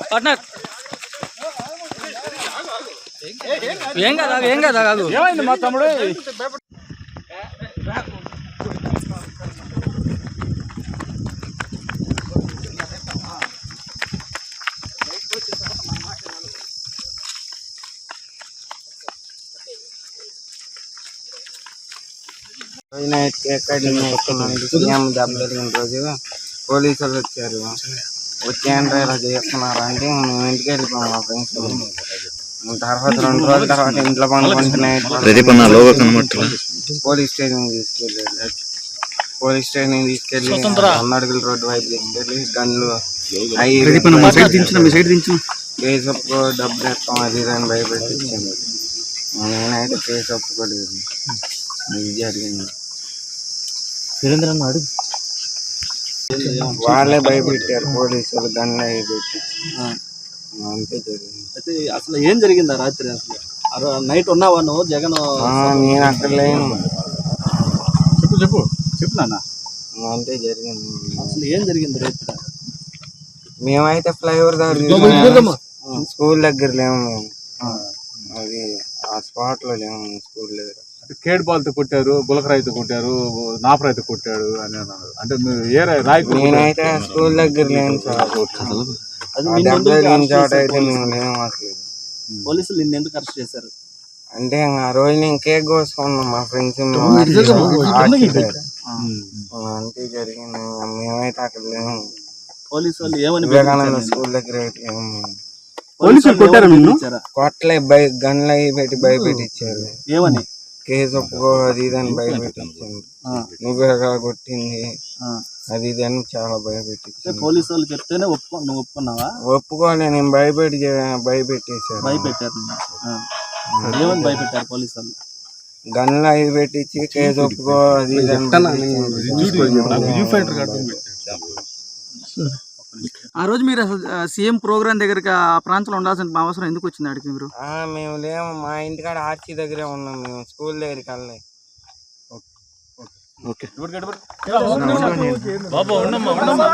Partner ఏం కదా ఏం కదా కాదు ఏమైంది మా తమ్ముడు? ఎక్కడ దెబ్బ జరిగిన రోజు పోలీసులు వచ్చారు. వచ్చాయంటే ఇలా చేస్తున్నారు అంటే మేము ఇంటికి వెళ్ళిపోయాం మా ఫ్రెండ్స్ తర్వాత రెండు రోజుల తర్వాత ఇంట్లో పండుకుంటున్నాయి కనబట్టలే పోలీస్ స్టేషన్ తీసుకెళ్ళారు పోలీస్ స్టేషన్ తీసుకెళ్ళి అన్నడుగుల రోడ్డు వైపు తీసుకెళ్ళి గన్లు కేసు ఒప్పుకో డబ్బు తెస్తాం అది ఇది అని భయపెట్టించాను నేనైతే కేసు ఒప్పుకోలేదు ఇది జరిగింది. సురేంద్ర అన్న అడుగు. వాళ్ళే భయపెట్టారు పోలీసులు గన్లు అవి పెట్టి. అంతే జరిగింది. అయితే అసలు ఏం జరిగింది ఆ రాత్రి అసలు? నైట్ ఉన్నావా నువ్వు జగన్? నేను అక్కడ లేను. చెప్పు చెప్పు చెప్పు నాన్న. అంతే జరిగింది. అసలు ఏం జరిగింది రాత్రి? మేమైతే ఫ్లైఓవర్ దగ్గర స్కూల్ దగ్గర లేము మేము. అది ఆ స్పాట్లో లేము స్కూల్ దగ్గర. కేడ్ బాల్తో కొట్టారు గులకరాయితో కొట్టారు నాపరాయితో కొట్టాడు అని అన్నారు. అంటే మీరు ఏ రాయి- నేనైతే స్కూల్ దగ్గర లేను సార్. పోలీసులు? నిన్ను ఎందుకు అరెస్ట్ చేశారు? అంటే ఇంక ఆ రోజు నేను కేక్ కోసుకున్నాం మా ఫ్రెండ్స్ అంతే జరిగింది. మేమైతే అక్కడ లేము. పోలీసు వాళ్ళు ఏమని వివేకానంద స్కూల్ దగ్గర. పోలీసులు కొట్టారా నిన్ను? కొట్లే భయ గన్లు అవి పెట్టి భయపెట్టించారు ఏమని? కేసు ఒప్పుకో అది ఇది అని భయపెట్టించారు నువ్వే కొట్టింది ఆ. అది ఇది అని చాలా అంటే భయపెట్టించారు పోలీసు వాళ్ళు చెప్తేనే ఒప్పుకో నువ్వు ఒప్పుకున్నావా? ఒప్పుకోలే నేను భయపెట్టి భయపెట్టేశారు భయపెట్టారు. ఏమని భయపెట్టారు పోలీసు వాళ్ళు? గన్లు అవి పెట్టించి కేసు ఒప్పుకో అది ఇది అని ఆ రోజు మీరు అసలు సీఎం ప్రోగ్రామ్ దగ్గరికి ఆ ప్రాంతంలో ఉండాల్సిన అవసరం ఎందుకు వచ్చింది అడిగి మీరు? ఆ, మేము లేము. మా ఇంటికాడ ఆర్చి దగ్గరే ఉన్నాం మేము. స్కూల్ దగ్గరికి వెళ్ళలే. బాబా ఉండమ్మా ఉండమ్మా.